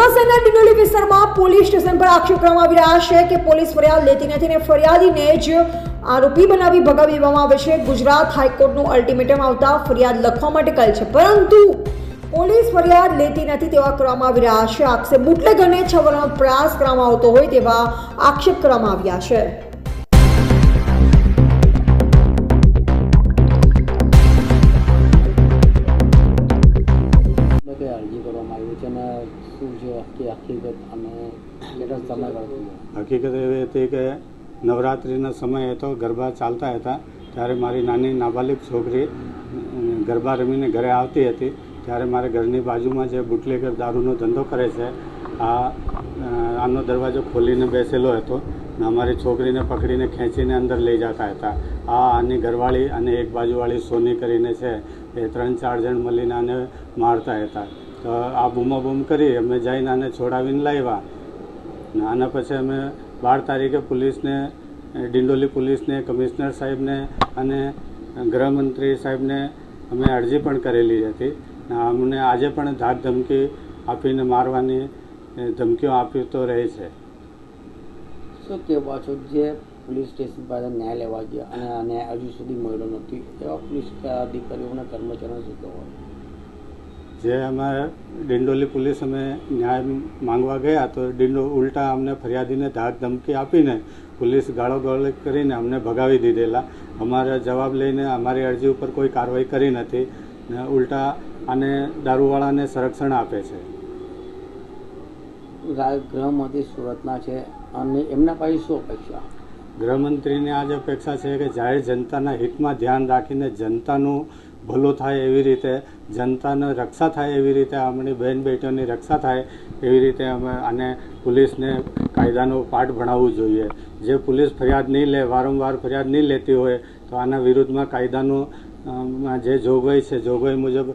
અમરેલીના ડિંડોલી વિસ્તારમાં police station પર આક્ષેપ કરવામાં આવી રહ્યા છે કે પોલીસ ફરિયાદ લેતી નથી અને ફરિયાદીને જ આરોપી બનાવી ભગાવી દેવામાં આવે છે. ગુજરાત હાઈકોર્ટનું અલ્ટિમેટમ આવતા ફરિયાદ લખવા માટે કહે છે. પરંતુ પોલીસ ફરિયાદ લેતી નથી તેવા કરવામાં આવી રહ્યા છે. આક્ષેપ બુટલેગરને છવરનો પ્રયાસ કરવામાં આવતો હોય તેવા આક્ષેપ કરવામાં આવ્યા છે. કરવામાં છે અને શું છે, આખી હકીકત અને હકીકત એવી હતી કે નવરાત્રિનો સમય હતો ગરબા ચાલતા હતા. ત્યારે મારી નાની નાબાલિક છોકરી ગરબા રમીને ઘરે આવતી હતી. ત્યારે મારે ઘરની બાજુમાં જે બુટલેગર દારૂનો ધંધો કરે છે, આ આનો દરવાજો ખોલીને બેસેલો હતો. ને અમારી છોકરીને પકડીને ખેંચીને અંદર લઈ જતા હતા. આ આની ઘરવાળી અને એક બાજુવાળી સોની કરીને છે, એ ત્રણ ચાર જણ મળીને આને મારતા હતા. તો આ બૂમો બૂમ કરી અમે જઈને આને છોડાવીને લાવ્યા. ને આના પછી અમે બાર તારીખે પોલીસને ડિંડોલી પોલીસને, કમિશનર સાહેબને અને ગૃહમંત્રી સાહેબને અમે અરજી પણ કરેલી હતી. અમને આજે પણ ધાક ધમકી આપીને મારવાની ધમકીઓ આપી તો રહે છે. શું કહેવા છો? જે પોલીસ સ્ટેશન પાસે ન્યાય લેવા ગયા અને હજુ સુધી મળ્યો નથી, એવા પોલીસ અધિકારીઓના કર્મચારીઓ શું કહેવા જે અમે ડિંડોલી પોલીસ અમે ન્યાય માંગવા ગયા તો ડિંડો ઉલટા અમને ફરિયાદીને ધાક ધમકી આપીને પોલીસ ગાળો ગાળી કરીને અમને ભગાવી દીધેલા. અમારા જવાબ લઈને અમારી અરજી ઉપર કોઈ કાર્યવાહી કરી નથી ને ઉલટા આને દારૂવાળાને સંરક્ષણ આપે છે. ગૃહમંત્રી સુરતના છે અને એમના પાસે શું અપેક્ષા? ગૃહમંત્રીની આજે અપેક્ષા છે કે જાહેર જનતાના હિતમાં ધ્યાન રાખીને જનતાનું ભલું થાય એવી રીતે, જનતાને રક્ષા થાય એવી રીતે, આપણી બહેન બેટીઓની રક્ષા થાય એવી રીતે અમે આને પોલીસને કાયદાનો પાઠ ભણાવવું જોઈએ. જે પોલીસ ફરિયાદ નહીં લે, વારંવાર ફરિયાદ નહીં લેતી હોય, તો આના વિરુદ્ધમાં કાયદાનું જે જોગવાઈ છે, જોગવાઈ મુજબ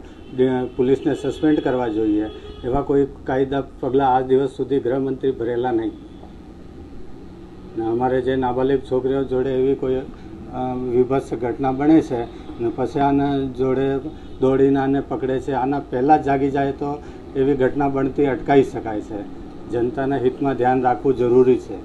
પોલીસને સસ્પેન્ડ કરવા જોઈએ. એવા કોઈ કાયદા પગલાં આજ દિવસ સુધી ગૃહમંત્રી ભરેલા નહીં. ને અમારે જે નાબાલિગ છોકરીઓ જોડે એવી કોઈ વિભત્સ ઘટના બને છે ને પછી આના જોડે દોડીને આને પકડે છે, આના પહેલાં જાગી જાય તો એવી ઘટના બનતી અટકાવી શકાય છે. જનતાના હિતમાં ધ્યાન રાખવું જરૂરી છે.